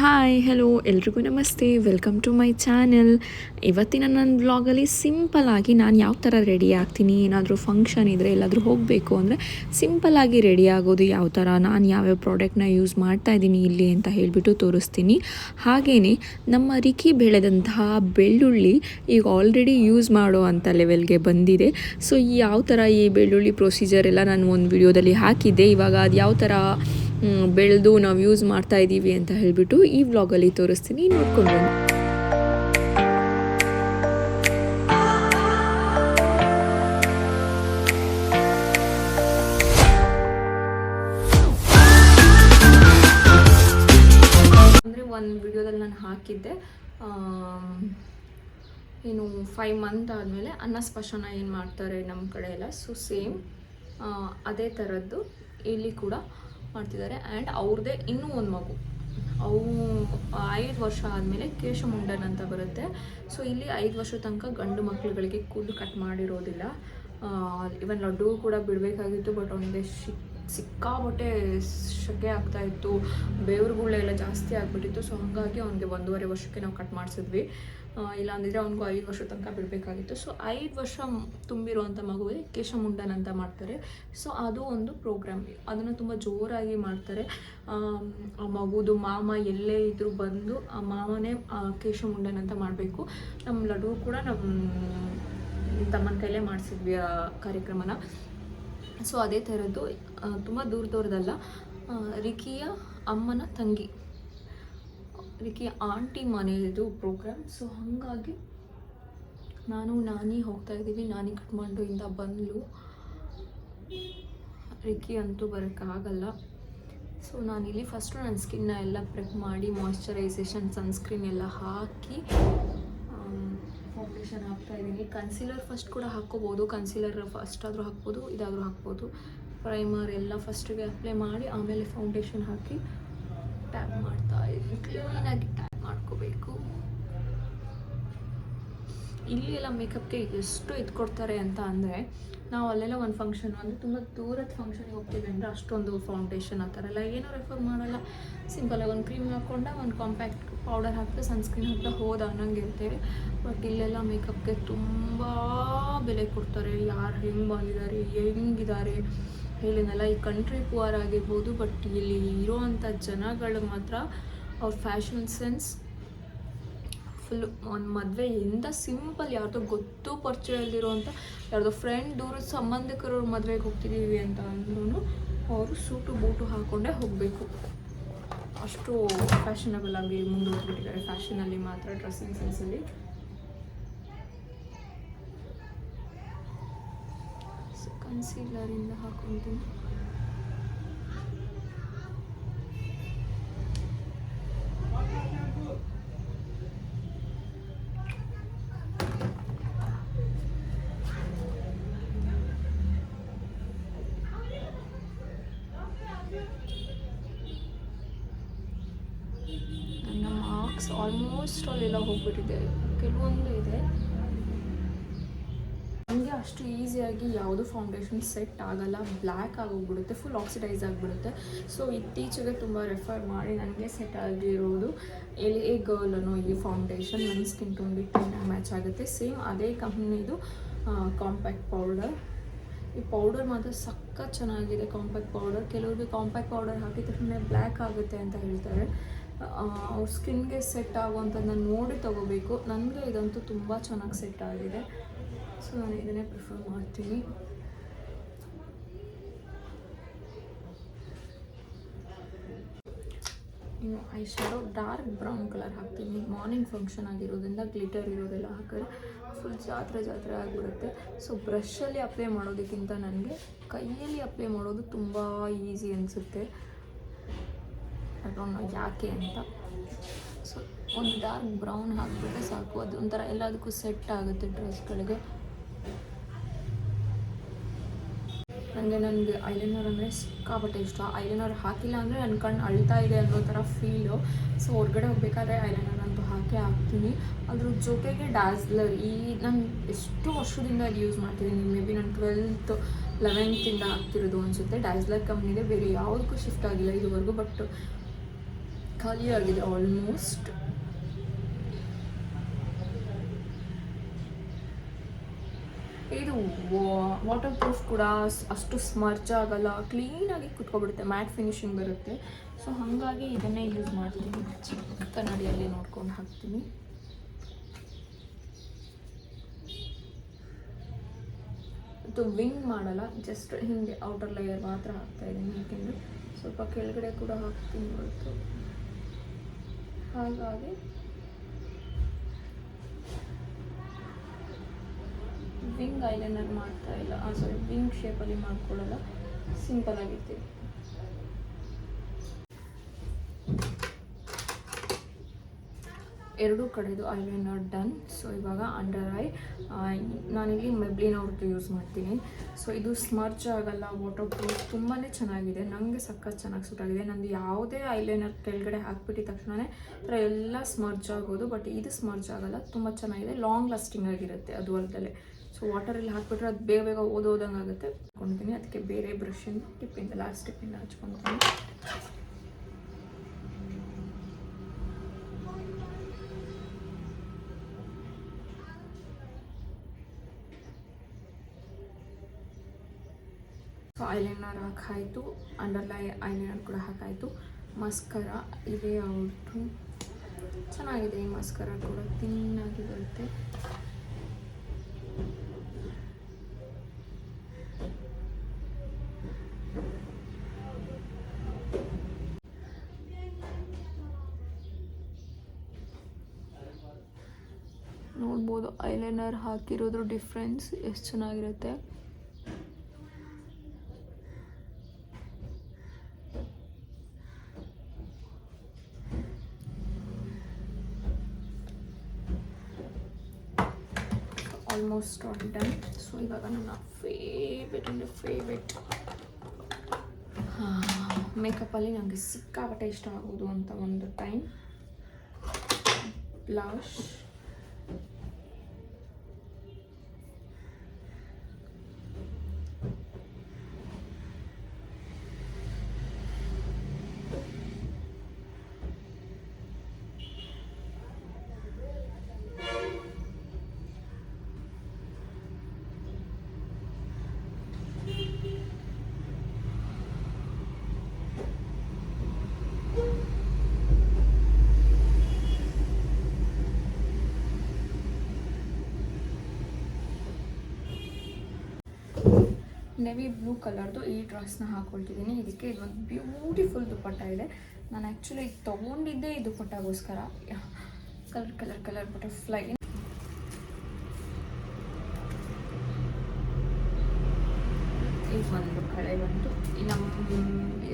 Hi hello ಎಲ್ರಿಗೂ ನಮಸ್ತೆ. Welcome to my channel ಇವತ್ತಿನ ನನ್ನ ಬ್ಲಾಗಲ್ಲಿ ಸಿಂಪಲ್ಲಾಗಿ ನಾನು ಯಾವ ಥರ ರೆಡಿ ಆಗ್ತೀನಿ, ಏನಾದರೂ ಫಂಕ್ಷನ್ ಇದ್ದರೆ ಎಲ್ಲಾದರೂ ಹೋಗಬೇಕು ಅಂದರೆ ಸಿಂಪಲ್ಲಾಗಿ ರೆಡಿ ಆಗೋದು ಯಾವ ಥರ ನಾನು ಯಾವ್ಯಾವ ಪ್ರಾಡಕ್ಟ್ನ ಯೂಸ್ ಮಾಡ್ತಾ ಇದ್ದೀನಿ, ಇಲ್ಲಿ ಅಂತ ಹೇಳಿಬಿಟ್ಟು ತೋರಿಸ್ತೀನಿ. ಹಾಗೆಯೇ ನಮ್ಮ ರಿಕಿ ಬೆಳೆದಂತಹ ಬೆಳ್ಳುಳ್ಳಿ ಈಗ ಆಲ್ರೆಡಿ ಯೂಸ್ ಮಾಡೋ ಅಂಥ ಲೆವೆಲ್ಗೆ ಬಂದಿದೆ. ಸೊ ಯಾವ ಥರ ಈ ಬೆಳ್ಳುಳ್ಳಿ ಪ್ರೊಸೀಜರ್ ಎಲ್ಲ ನಾನು ಒಂದು ವಿಡಿಯೋದಲ್ಲಿ ಹಾಕಿದ್ದೆ. ಇವಾಗ ಅದು ಯಾವ ಥರ ಬೆಳೆದು ನಾವು ಯೂಸ್ ಮಾಡ್ತಾ ಇದ್ದೀವಿ ಅಂತ ಹೇಳಿಬಿಟ್ಟು ಈ ವ್ಲಾಗಲ್ಲಿ ತೋರಿಸ್ತೀನಿ. ನೋಡ್ಕೊಂಡು ಬನ್ನಿ. ಒಂದು ವಿಡಿಯೋದಲ್ಲಿ ನಾನು ಹಾಕಿದ್ದೆ. ಏನು ಫೈವ್ ಮಂತ್ ಆದಮೇಲೆ ಅನ್ನಸ್ಪರ್ಶನ ಏನು ಮಾಡ್ತಾರೆ ನಮ್ಮ ಕಡೆ ಎಲ್ಲ? ಸೊ ಸೇಮ್ ಅದೇ ಥರದ್ದು ಇಲ್ಲಿ ಕೂಡ ಮಾಡ್ತಿದ್ದಾರೆ. ಆ್ಯಂಡ್ ಅವ್ರದ್ದೇ ಇನ್ನೂ ಒಂದು ಮಗು. ಅವು ಐದು ವರ್ಷ ಆದಮೇಲೆ ಕೇಶಮುಂಡನ್ ಅಂತ ಬರುತ್ತೆ. ಸೊ ಇಲ್ಲಿ ಐದು ವರ್ಷ ತನಕ ಗಂಡು ಮಕ್ಕಳುಗಳಿಗೆ ಕೂದಲು ಕಟ್ ಮಾಡಿರೋದಿಲ್ಲ. ಇವನ್ ಲಡ್ಡು ಕೂಡ ಬಿಡಬೇಕಾಗಿತ್ತು ಬಟ್ ಅವನಿಗೆ ಶಕೆ ಆಗ್ತಾ ಇತ್ತು. ಬೇವ್ರುಗಳೆಲ್ಲ ಜಾಸ್ತಿ ಆಗಿಬಿಟ್ಟಿತ್ತು. ಸೊ ಹಾಗಾಗಿ ಅವನಿಗೆ ಒಂದೂವರೆ ವರ್ಷಕ್ಕೆ ನಾವು ಕಟ್ ಮಾಡಿಸಿದ್ವಿ. ಇಲ್ಲ ಅವ್ನಿಗೂ ಐದು ವರ್ಷ ತನಕ ಬಿಡಬೇಕಾಗಿತ್ತು. ಸೊ ಐದು ವರ್ಷ ತುಂಬಿರುವಂಥ ಮಗುವಿಗೆ ಕೇಶಮುಂಡನ್ ಅಂತ ಮಾಡ್ತಾರೆ. ಸೊ ಅದು ಒಂದು ಪ್ರೋಗ್ರಾಮ್ ಅದನ್ನು ತುಂಬ ಜೋರಾಗಿ ಮಾಡ್ತಾರೆ. ಆ ಮಗುದು ಮಾಮ ಎಲ್ಲೇ ಇದ್ರೂ ಬಂದು ಆ ಮಾಮನೇ ಕೇಶಮುಂಡನ್ ಅಂತ ಮಾಡಬೇಕು. ನಮ್ಮ ಲಡು ಕೂಡ ನಮ್ಮ ತಮ್ಮನ ಕೈಲೇ ಮಾಡಿಸಿದ್ವಿ ಆ ಕಾರ್ಯಕ್ರಮನ. ಸೊ ಅದೇ ಥರದ್ದು ತುಂಬ ದೂರ ರಿಕಿಯ ಅಮ್ಮನ ತಂಗಿ. ರಿಕಿಯ ಆಂಟಿ ಮನೆಯದು ಪ್ರೋಗ್ರಾಮ್ ಸೊ ಹಾಗಾಗಿ ನಾನು, ನಾನಿ ಹೋಗ್ತಾ ಇದ್ದೀವಿ. ನಾನಿ ಕಟ್ಮಂಡುಯಿಂದ ಬಂದಳು ರಿಕಿ ಅಂತೂ ಬರೋಕ್ಕಾಗಲ್ಲ ಸೊ ನಾನಿಲ್ಲಿ ಫಸ್ಟು ನನ್ನ ಸ್ಕಿನ್ನ ಎಲ್ಲ ಪ್ರೆಪ್ ಮಾಡಿ ಮಾಯ್ಶ್ಚರೈಸೇಷನ್ ಸನ್ಸ್ಕ್ರೀನ್ ಎಲ್ಲ ಹಾಕಿ ಫೌಂಡೇಶನ್ ಹಾಕ್ತಾ ಇದ್ದೀನಿ. ಕನ್ಸೀಲರ್ ಫಸ್ಟ್ ಕೂಡ ಹಾಕ್ಕೋಬೋದು. ಕನ್ಸೀಲರ್ ಫಸ್ಟ್ ಆದರೂ ಹಾಕ್ಬೋದು, ಇದಾದರೂ ಹಾಕ್ಬೋದು. ಪ್ರೈಮರ್ ಎಲ್ಲ ಫಸ್ಟಿಗೆ ಅಪ್ಲೈ ಮಾಡಿ, ಆಮೇಲೆ ಫೌಂಡೇಶನ್ ಹಾಕಿ ಟ್ಯಾಪ್ ಮಾಡ್ತಾ ಕ್ಲೀನಾಗಿ ಟ್ಯಾಪ್ ಮಾಡ್ಕೋಬೇಕು. ಇಲ್ಲಿ ಎಲ್ಲ ಮೇಕಪ್ಗೆ ಎಷ್ಟು ಇದು ಕೊಡ್ತಾರೆ ಅಂತ ಅಂದರೆ, ನಾವು ಅಲ್ಲೆಲ್ಲ ಒಂದು ಫಂಕ್ಷನ್ ಅಂದರೆ ತುಂಬ ದೂರದ ಫಂಕ್ಷನ್ಗೆ ಹೋಗ್ತೀವಿ ಅಂದರೆ ಅಷ್ಟೊಂದು ಫೌಂಡೇಶನ್ ಆ ಥರ ಎಲ್ಲ ಏನೂ ರೆಫರ್ ಮಾಡಲ್ಲ. ಸಿಂಪಲಾಗಿ ಒಂದು ಕ್ರೀಮ್ ಹಾಕ್ಕೊಂಡ ಒಂದು ಕಾಂಪ್ಯಾಕ್ಟ್ ಪೌಡರ್ ಹಾಕ್ತಾ ಸನ್ಸ್ಕ್ರೀನ್ ಹಾಕ್ತಾ ಹೋದ ಅನ್ನಂಗೆ ಇರ್ತೇವೆ ಬಟ್ ಇಲ್ಲೆಲ್ಲ ಮೇಕಪ್ಗೆ ತುಂಬ ಬೆಲೆ ಕೊಡ್ತಾರೆ. ಯಾರು ಹೆಂಗೆ ಬಂದಿದ್ದಾರೆ ಹೆಂಗಿದ್ದಾರೆ ಹೇಳಿದ್ನಲ್ಲ, ಈ ಕಂಟ್ರಿ ಪುವರ್ ಆಗಿರ್ಬೋದು ಬಟ್ ಇಲ್ಲಿ ಇರೋವಂಥ ಜನಗಳು ಮಾತ್ರ ಅವ್ರ ಫ್ಯಾಷನ್ ಸೆನ್ಸ್ ಫುಲ್ ಒಂದು ಮದುವೆ ಎಂಥ ಸಿಂಪಲ್ ಯಾರ್ದೋ ಗೊತ್ತು ಪರಿಚಯ ಅಂತ ಯಾರ್ದೋ ಫ್ರೆಂಡ್ ದೂರದ ಸಂಬಂಧಿಕರವ್ರ ಮದುವೆಗೆ ಹೋಗ್ತಿದ್ದೀವಿ ಅಂತ ಅಂದ್ರೂ ಅವರು ಸೂಟು ಬೂಟು ಹಾಕ್ಕೊಂಡೇ ಹೋಗಬೇಕು. ಅಷ್ಟು ಫ್ಯಾಷನಬಲ್ ಆಗಿ ಮುಂದುವರೆದ್ಬಿಟ್ಟಿದ್ದಾರೆ ಫ್ಯಾಷನಲ್ಲಿ ಮಾತ್ರ ಡ್ರೆಸ್ಸಿಂಗ್ ಸೆನ್ಸಲ್ಲಿ ಕನ್ಸೀಲರಿಂದ ಹಾಕೊತೀನಿ ನನ್ನ ಮಾರ್ಕ್ಸ್ ಆಲ್ಮೋಸ್ಟ್ ಅಲ್ಲೆಲ್ಲ ಹೋಗ್ಬಿಟ್ಟಿದೆ. ಕೆಲವೊಂದು ಇದೆ. ನನಗೆ ಅಷ್ಟು ಈಸಿಯಾಗಿ ಯಾವುದು ಫೌಂಡೇಶನ್ ಸೆಟ್ ಆಗಲ್ಲ. ಬ್ಲ್ಯಾಕ್ ಆಗೋಗ್ಬಿಡುತ್ತೆ ಫುಲ್ ಆಕ್ಸಿಡೈಸ್ ಆಗಿಬಿಡುತ್ತೆ. ಸೊ ಇತ್ತೀಚೆಗೆ ತುಂಬ ರೆಫರ್ ಮಾಡಿ ನನಗೆ ಸೆಟ್ ಆಗಿರೋದು ಎಲ್ ಎ ಗರ್ಲ್ ಅನ್ನೋ ಈ ಫೌಂಡೇಶನ್ ನನ್ನ ಸ್ಕಿನ್ ಟೋನ್ಗೆ ಚೆನ್ನಾಗಿ ಮ್ಯಾಚ್ ಆಗುತ್ತೆ. ಸೇಮ್ ಅದೇ ಕಂಪ್ನಿದು ಕಾಂಪ್ಯಾಕ್ಟ್ ಪೌಡರ್ ಈ ಪೌಡರ್ ಮಾತ್ರ ಸಖತ್ ಚೆನ್ನಾಗಿದೆ ಕಾಂಪ್ಯಾಕ್ಟ್ ಪೌಡರ್ ಕೆಲವ್ರಿಗೆ ಕಾಂಪ್ಯಾಕ್ಟ್ ಪೌಡರ್ ಹಾಕಿದ ತಕ್ಷಣ ಬ್ಲ್ಯಾಕ್ ಆಗುತ್ತೆ ಅಂತ ಹೇಳ್ತಾರೆ. ಅವ್ರ ಸ್ಕಿನ್ಗೆ ಸೆಟ್ ಆಗುವಂಥದ್ದನ್ನ ನೋಡಿ ತಗೋಬೇಕು. ನನಗೆ ಇದಂತೂ ತುಂಬ ಚೆನ್ನಾಗಿ ಸೆಟ್ ಆಗಿದೆ. ಸೊ ನಾನು ಇದನ್ನೇ ಪ್ರಿಫರ್ ಮಾಡ್ತೀನಿ. ಇನ್ನು eye shadow dark brown colour ಹಾಕ್ತೀನಿ. ಮಾರ್ನಿಂಗ್ ಫಂಕ್ಷನ್ ಆಗಿರೋದ್ರಿಂದ ಗ್ಲಿಟರ್ ಇರೋದೆಲ್ಲ ಹಾಕಿದ್ರೆ ಫುಲ್ ಜಾತ್ರೆ ಜಾತ್ರೆ ಆಗಿಬಿಡುತ್ತೆ. ಸೊ ಬ್ರಷಲ್ಲಿ ಅಪ್ಲೈ ಮಾಡೋದಕ್ಕಿಂತ ನನಗೆ ಕೈಯಲ್ಲಿ ಅಪ್ಲೈ ಮಾಡೋದು ತುಂಬ ಈಸಿ ಅನಿಸುತ್ತೆ. ನೋ ಯಾಕೆ ಅಂತ. ಸೊ ಒಂದು ಡಾರ್ಕ್ ಬ್ರೌನ್ ಹಾಕಿಬಿಟ್ರೆ ಸಾಕು. ಅದು ಒಂಥರ ಎಲ್ಲದಕ್ಕೂ ಸೆಟ್ ಆಗುತ್ತೆ ಡ್ರೆಸ್ಗಳಿಗೆ ನನಗೆ ನನಗೆ ಐಲೈನರ್ ಅಂದರೆ ಸಿಕ್ಕಾಪಟ್ಟೆ ಇಷ್ಟ. ಐಲೈನರ್ ಹಾಕಿಲ್ಲ ಅಂದರೆ ನನ್ನ ಕಣ್ಣು ಅಳ್ತಾ ಇದೆ ಅನ್ನೋ ಥರ ಫೀಲು ಸೊ ಹೊರಗಡೆ ಹೋಗ್ಬೇಕಾದ್ರೆ ಐಲೈನರ್ ಅಂತೂ ಹಾಕೇ ಹಾಕ್ತೀನಿ. ಅದ್ರ ಜೊತೆಗೆ ಡಾಸ್ಲರ್ ಈ ನಾನು ಎಷ್ಟು ವರ್ಷದಿಂದ ಅದು ಯೂಸ್ ಮಾಡ್ತಿದ್ದೀನಿ. ಮೇ ಬಿ ನಾನು ಟ್ವೆಲ್ತ್ ಲೆವೆಂತಿಂದ ಹಾಕ್ತಿರೋದು ಅನಿಸುತ್ತೆ. ಡಾಸ್ಲರ್ ಕಂಪ್ನಿದೆ ಬೇರೆ ಯಾವುದಕ್ಕೂ ಶಿಫ್ಟ್ ಆಗಿಲ್ಲ ಇದುವರೆಗೂ ಬಟ್ ಖಾಲಿಯಾಗಿದೆ ಆಲ್ಮೋಸ್ಟ್ ಇದು ವಾಟರ್ ಪ್ರೂಫ್ ಕೂಡ ಅಷ್ಟು ಸ್ಮರ್ಚ್ ಆಗಲ್ಲ. ಕ್ಲೀನಾಗಿ ಕುತ್ಕೊಬಿಡುತ್ತೆ. ಮ್ಯಾಟ್ ಫಿನಿಶಿಂಗ್ ಬರುತ್ತೆ. ಸೊ ಹಾಗಾಗಿ ಇದನ್ನೇ ಯೂಸ್ ಮಾಡ್ತೀನಿ. ಕನ್ನಡಿಯಲ್ಲಿ ನೋಡ್ಕೊಂಡು ಹಾಕ್ತೀನಿ. ಇದು ವಿಂಗ್ ಮಾಡಲ್ಲ. ಜಸ್ಟ್ ಹಿಂಗೆ ಔಟರ್ ಲೇಯರ್ ಮಾತ್ರ ಹಾಕ್ತಾ ಇದ್ದೀನಿ. ಯಾಕೆಂದರೆ ಸ್ವಲ್ಪ ಕೆಳಗಡೆ ಕೂಡ ಹಾಕ್ತೀನಿ ಹೊರತು. ಹಾಗಾಗಿ ವಿಂಗ್ ಐಲೈನರ್ ಮಾಡ್ತಾ ಇಲ್ಲ. ಸಾರಿ ವಿಂಗ್ ಶೇಪಲ್ಲಿ ಮಾಡ್ಕೊಳ್ಳಲ್ಲ. ಸಿಂಪಲ್ ಆಗಿರ್ತೀವಿ. ಎರಡೂ ಕಡೆದು ಐ ಲೈನರ್ ಡನ್. ಸೊ ಇವಾಗ ಅಂಡರ್ ಐ ನಾನಿಲ್ಲಿ ಮೆಬ್ಲಿನ್ ಅವ್ರದ್ದು ಯೂಸ್ ಮಾಡ್ತೀನಿ. ಸೊ ಇದು ಸ್ಮರ್ಚ್ ಆಗಲ್ಲ ವಾಟರ್ ಪ್ರೂಫ್ ತುಂಬಾ ಚೆನ್ನಾಗಿದೆ. ನನಗೆ ಸಖತ್ ಚೆನ್ನಾಗಿ ಸೂಟ್ ಆಗಿದೆ. ನಂದು ಯಾವುದೇ ಐ ಲೈನರ್ ಕೆಳಗಡೆ ಹಾಕ್ಬಿಟ್ಟಿದ ತಕ್ಷಣ ಥರ ಎಲ್ಲ ಸ್ಮರ್ಚ್ ಆಗೋದು. ಬಟ್ ಇದು ಸ್ಮರ್ಚ್ ಆಗಲ್ಲ, ತುಂಬ ಚೆನ್ನಾಗಿದೆ. ಲಾಂಗ್ ಲಾಸ್ಟಿಂಗ್ ಆಗಿರುತ್ತೆ ಅದು ಅಲ್ಲದೆ ಸೊ ವಾಟರಲ್ಲಿ ಹಾಕ್ಬಿಟ್ರೆ ಅದು ಬೇಗ ಬೇಗ ಓದೋದಂಗೆ ಆಗುತ್ತೆ ಹಾಕ್ಕೊಂಡಿದ್ದೀನಿ ಅದಕ್ಕೆ ಬೇರೆ ಬ್ರಷಿಂದ ಟಿಪ್ಪಿಂದ ಲಾಸ್ಟ್ ಟಿಪ್ಪಿಂದ ಹಚ್ಕೊತೀನಿ ಸೊ ಐಲೈನರ್ ಹಾಕಾಯಿತು ಅಂಡರ್ಲೈ ಐಲೈನರ್ ಕೂಡ ಹಾಕಾಯಿತು ಮಸ್ಕರ ಇದೆ ಅವ್ರದ್ದು ಚೆನ್ನಾಗಿದೆ ಈ ಮಸ್ಕರ ಕೂಡ. ತಿನ್ನಾಗಿ ಬರುತ್ತೆ. ನೋಡ್ಬೋದು ಐಲೈನರ್ ಹಾಕಿರೋದ್ರ ಡಿಫ್ರೆನ್ಸ್ ಎಷ್ಟು ಚೆನ್ನಾಗಿರುತ್ತೆ. ಆಲ್ಮೋಸ್ಟ್ ಆಲ್ ಡನ್ ಸೊ ಇವಾಗ ನನ್ನ ಫೇವ್ರೆಟ್ ಅಂದರೆ ಫೇವ್ರೆಟ್ ಮೇಕಪ್ಪಲ್ಲಿ ನನಗೆ ಸಿಕ್ಕಾಪಟ್ಟೆ ಇಷ್ಟ ಆಗೋದು ಅಂತ ಒಂದು ಟೈಮ್ ಬ್ಲೌಶ್ ನೆವಿ ಬ್ಲೂ ಕಲರ್ದು ಈ ಡ್ರೆಸ್ನ ಹಾಕೊಳ್ತಿದ್ದೀನಿ. ಇದಕ್ಕೆ ಇದೊಂದು ಬ್ಯೂಟಿಫುಲ್ ದುಪ್ಪಟ್ಟ ಇದೆ. ನಾನು ಆ್ಯಕ್ಚುಲಿ ತೊಗೊಂಡಿದ್ದೆ ಈ ದುಪ್ಪಟ್ಟಗೋಸ್ಕರ ಕಲರ್ ಕಲರ್ ಕಲರ್ ಬಟರ್ಫ್ಲೈ ಒಂದು ಕಡೆ ಬಂತು. ನಮ್ಮ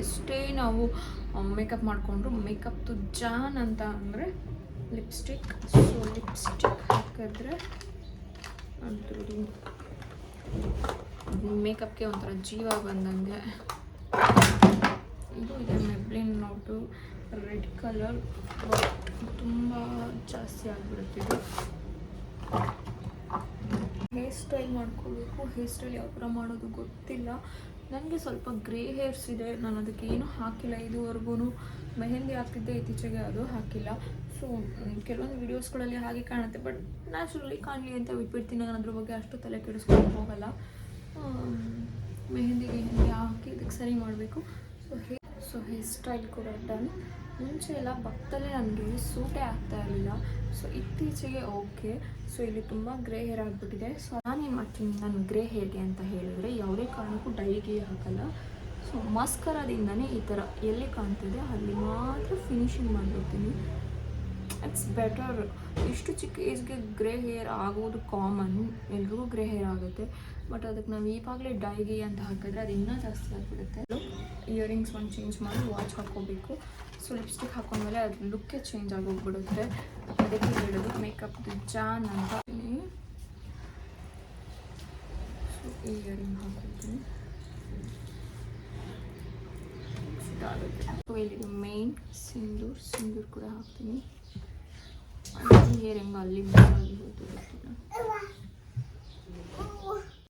ಎಷ್ಟೇ ನಾವು ಮೇಕಪ್ ಮಾಡಿಕೊಂಡ್ರು ಮೇಕಪ್ದು ಜಾನ್ ಅಂತ ಅಂದರೆ ಲಿಪ್ಸ್ಟಿಕ್ ಸೊ ಲಿಪ್ಸ್ಟಿಕ್ ಹಾಕಿದ್ರೆ ಅಂದ್ರೂ ಮೇಕಪ್ಗೆ ಒಂಥರ ಜೀವ ಬಂದಂಗೆ. ಇದು ಇದೆ ಮೆಬ್ಲಿನ್ ನೋಟು. ರೆಡ್ ಕಲರ್ ತುಂಬ ಜಾಸ್ತಿ ಆಗಿಬಿಡುತ್ತೆ ಇದು. ಹೇರ್ ಸ್ಟೈಲ್ ಮಾಡ್ಕೋಬೇಕು. ಹೇರ್ ಸ್ಟೈಲ್ ಯಾವ ಥರ ಮಾಡೋದು ಗೊತ್ತಿಲ್ಲ. ನನಗೆ ಸ್ವಲ್ಪ ಗ್ರೇ ಹೇರ್ಸ್ ಇದೆ. ನಾನು ಅದಕ್ಕೆ ಏನೂ ಹಾಕಿಲ್ಲ ಇದುವರೆಗೂ ಮೆಹೆಂದಿ ಹಾಕಿದ್ದೆ ಇತ್ತೀಚೆಗೆ ಅದು ಹಾಕಿಲ್ಲ. ಸೊ ಕೆಲವೊಂದು ವೀಡಿಯೋಸ್ಗಳಲ್ಲಿ ಹಾಗೆ ಕಾಣುತ್ತೆ. ಬಟ್ ನ್ಯಾಚುರಲಿ ಕಾಣಲಿ ಅಂತ ಬಿಟ್ಬಿಡ್ತೀನಿ. ನಾನು ಅದ್ರ ಬಗ್ಗೆ ಅಷ್ಟು ತಲೆ ಕೆಡಿಸ್ಕೊಂಡು ಹೋಗಲ್ಲ. ಆಮ್, ಮೆಹಂದಿ ಗಿಹಂದಿ ಹಾಕಿ ಇದಕ್ಕೆ ಸರಿ ಮಾಡಬೇಕು. So hey so hairstyle ಕೂಡ ಡನ್ ಮುಂಚೆ ಎಲ್ಲ ಭಕ್ತಲ್ಲೇ ನನಗೆ ಸೂಟೇ ಆಗ್ತಾ ಇರಲಿಲ್ಲ. ಸೊ ಇತ್ತೀಚೆಗೆ ಓಕೆ ಸೊ ಇಲ್ಲಿ ತುಂಬ ಗ್ರೇ ಹೇರ್ ಆಗಿಬಿಟ್ಟಿದೆ. ಸೊ ನಾನೇನು ಮಾಡ್ತೀನಿ ನಾನು ಗ್ರೇ ಹೇರ್ಗೆ ಅಂತ ಹೇಳಿದರೆ ಯಾವುದೇ ಕಾರಣಕ್ಕೂ ಡೈಗೆ ಹಾಕಲ್ಲ. ಸೊ ಮಸ್ಕರದಿಂದನೇ ಈ ಥರ ಎಲ್ಲಿ ಕಾಣ್ತಿದೆ ಅಲ್ಲಿ ಮಾತ್ರ ಫಿನಿಶಿಂಗ್ ಮಾಡಿಬಿಡ್ತೀನಿ. ಇಟ್ಸ್ ಬೆಟರ್ ಇಷ್ಟು ಚಿಕ್ಕ ಏಜ್ಗೆ ಗ್ರೇ ಹೇರ್ ಆಗೋದು ಕಾಮನ್ ಎಲ್ರಿಗೂ ಗ್ರೇ ಹೇರ್ ಆಗುತ್ತೆ. ಬಟ್ ಅದಕ್ಕೆ ನಾವು ಇವಾಗಲೇ ಡೈಗಿ ಅಂತ ಹಾಕಿದ್ರೆ ಅದು ಇನ್ನೂ ಜಾಸ್ತಿ ಆಗಿಬಿಡುತ್ತೆ. ಇಯರಿಂಗ್ಸ್ ಒಂದು ಚೇಂಜ್ ಮಾಡಿ ವಾಚ್ ಹಾಕ್ಕೋಬೇಕು. ಸೊ ಲಿಪ್ಸ್ಟಿಕ್ ಹಾಕೊಂಡ್ಮೇಲೆ ಅದು ಲುಕ್ಕೇ ಚೇಂಜ್ ಆಗೋಗ್ಬಿಡುತ್ತೆ. ಅದಕ್ಕೆ ಹೇಳೋದು ಮೇಕಪ್ದು ಜಾನ್ ಅಂತ. ಸೊ ಇಯರಿಂಗ್ ಹಾಕೊಳ್ತೀನಿ ಸೊ ಇಲ್ಲಿ ಮೇನ್ ಸಿಂಧೂರ್. ಸಿಂಧೂರ್ ಕೂಡ ಹಾಕ್ತೀನಿ. ಹೇರ್ ಅಲ್ಲಿ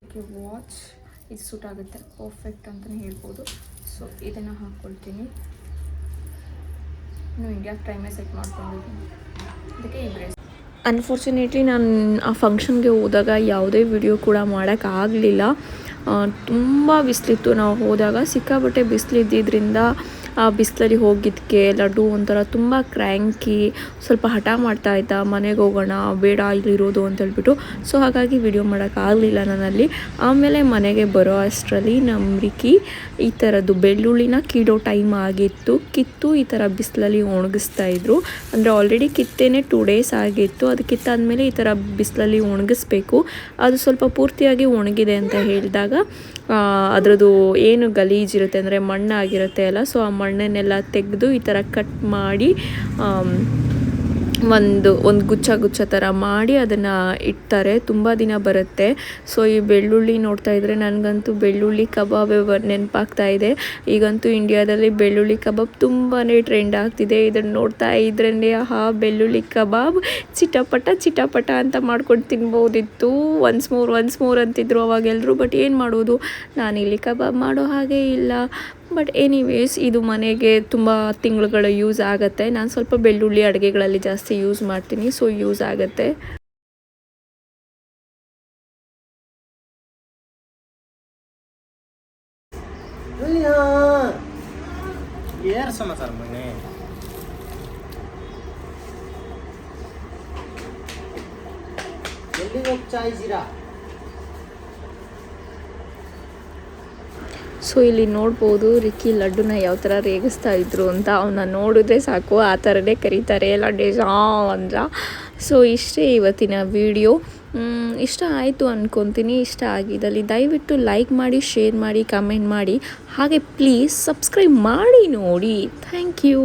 ಓಕೆ ವಾಚ್ ಇದು ಸೂಟ್ ಆಗುತ್ತೆ. ಪರ್ಫೆಕ್ಟ್ ಅಂತಲೇ ಹೇಳ್ಬೋದು. ಸೊ ಇದನ್ನು ಹಾಕ್ಕೊಳ್ತೀನಿ ಇನ್ನು ಇಂಡಿಯಾಗೆ ಟೈಮೇ ಸೆಟ್ ಮಾಡ್ಕೊಂಡಿದ್ದೀನಿ. ಅದಕ್ಕೆ ಈ ಬ್ರೇಸ್ ಅನ್ಫಾರ್ಚುನೇಟ್ಲಿ ನಾನು ಆ ಫಂಕ್ಷನ್ಗೆ ಹೋದಾಗ ಯಾವುದೇ ವಿಡಿಯೋ ಕೂಡ ಮಾಡೋಕ್ಕಾಗಲಿಲ್ಲ ತುಂಬ ಬಿಸಿಲಿತ್ತು. ನಾವು ಹೋದಾಗ ಸಿಕ್ಕಾಬಟ್ಟೆ ಬಿಸಿಲಿದ್ದಿದ್ದರಿಂದ ಆ ಬಿಸಿಲಲ್ಲಿ ಹೋಗಿದ್ದಕ್ಕೆ ಲಡ್ಡು ಒಂಥರ ತುಂಬ ಕ್ರ್ಯಾಂಕಿ, ಸ್ವಲ್ಪ ಹಠ ಮಾಡ್ತಾ ಇದ್ದ, ಮನೆಗೆ ಹೋಗೋಣ, ಬೇಡ ಇಲ್ಲಿರೋದು ಅಂತ ಹೇಳ್ಬಿಟ್ಟು ಸೊ ಹಾಗಾಗಿ ವಿಡಿಯೋ ಮಾಡೋಕ್ಕಾಗಲಿಲ್ಲ ನನ್ನಲ್ಲಿ. ಆಮೇಲೆ ಮನೆಗೆ ಬರೋ ಅಷ್ಟರಲ್ಲಿ ನಮ್ಮ ರಿಕಿ ಈ ಥರದ್ದು ಬೆಳ್ಳುಳ್ಳಿನ ಕೀಡೋ ಟೈಮ್ ಆಗಿತ್ತು. ಕಿತ್ತು ಈ ಥರ ಬಿಸಿಲಲ್ಲಿ ಒಣಗಿಸ್ತಾ ಇದ್ರು. ಅಂದರೆ ಆಲ್ರೆಡಿ ಕಿತ್ತೇನೆ ಟೂ ಡೇಸ್ ಆಗಿತ್ತು. ಅದು ಕಿತ್ತಾದಮೇಲೆ ಈ ಥರ ಬಿಸಿಲಲ್ಲಿ ಒಣಗಿಸ್ಬೇಕು. ಅದು ಸ್ವಲ್ಪ ಪೂರ್ತಿಯಾಗಿ ಒಣಗಿದೆ ಅಂತ ಹೇಳಿದಾಗ ಅದರದ್ದು ಏನು ಗಲೀಜಿರುತ್ತೆ ಅಂದರೆ ಮಣ್ಣಾಗಿರುತ್ತೆ ಅಲ್ಲ, ಸೊ ಆ ಮಣ್ಣನ್ನೆಲ್ಲ ತೆಗೆದು ಈ ಥರ ಕಟ್ ಮಾಡಿ ಒಂದು ಒಂದು ಗುಚ್ಛ ಗುಚ್ಛ ಥರ ಮಾಡಿ ಅದನ್ನು ಇಡ್ತಾರೆ. ತುಂಬ ದಿನ ಬರುತ್ತೆ. ಸೊ, ಈ ಬೆಳ್ಳುಳ್ಳಿ ನೋಡ್ತಾ ಇದ್ದರೆ ನನಗಂತೂ ಬೆಳ್ಳುಳ್ಳಿ ಕಬಾಬ್ ನೆನಪಾಗ್ತಾ ಇದೆ. ಈಗಂತೂ ಇಂಡಿಯಾದಲ್ಲಿ ಬೆಳ್ಳುಳ್ಳಿ ಕಬಾಬ್ ತುಂಬಾ ಟ್ರೆಂಡ್ ಆಗ್ತಿದೆ. ಇದನ್ನು ನೋಡ್ತಾ ಇದ್ರೆ ಆಹಾ, ಬೆಳ್ಳುಳ್ಳಿ ಕಬಾಬ್, ಚಿಟಪಟ ಚಿಟಪಟ ಅಂತ ಮಾಡ್ಕೊಂಡು ತಿನ್ಬೋದಿತ್ತು. ಒನ್ಸ್ ಮೋರ್ ಒನ್ಸ್ ಮೋರ್ ಅಂತಿದ್ರು ಅವಾಗೆಲ್ಲರೂ ಬಟ್ ಏನು ಮಾಡೋದು? ನಾನಿಲ್ಲಿ ಕಬಾಬ್ ಮಾಡೋ ಹಾಗೆ ಇಲ್ಲ. ಬಟ್ ಎನಿವೇಸ್ ಇದು ಮನೆಗೆ ತುಂಬ ತಿಂಗಳುಗಳು ಯೂಸ್ ಆಗುತ್ತೆ. ನಾನು ಸ್ವಲ್ಪ ಬೆಳ್ಳುಳ್ಳಿ ಅಡುಗೆಗಳಲ್ಲಿ ಜಾಸ್ತಿ ಯೂಸ್ ಮಾಡ್ತೀನಿ ಸೊ ಯೂಸ್ ಆಗುತ್ತೆ ಏರ್ ಸಮಾಚಾರ ಮನೆ ಎಲ್ಲಿಗೆ ಹೋಗ್ತಾ ಇದ್ದೀರಾ ಸೊ ಇಲ್ಲಿ ನೋಡ್ಬೋದು, ರಿಕ್ಕಿ ಲಡ್ಡುನ ಯಾವ ಥರ ರೇಗಿಸ್ತಾ ಇದ್ರು ಅಂತ. ಅವನ್ನ ನೋಡಿದ್ರೆ ಸಾಕು, ಆ ಥರನೇ ಕರೀತಾರೆ. ಲಡ್ಡೆ ಜಾ ಅಂದ್ರ ಸೊ ಇಷ್ಟೇ ಇವತ್ತಿನ ವಿಡಿಯೋ ಇಷ್ಟ ಆಯಿತು ಅಂದ್ಕೊತೀನಿ ಇಷ್ಟ ಆಗಿದ್ದಲ್ಲಿ ದಯವಿಟ್ಟು ಲೈಕ್ ಮಾಡಿ ಶೇರ್ ಮಾಡಿ ಕಮೆಂಟ್ ಮಾಡಿ. ಹಾಗೆ ಪ್ಲೀಸ್ ಸಬ್ಸ್ಕ್ರೈಬ್ ಮಾಡಿ ನೋಡಿ. Thank you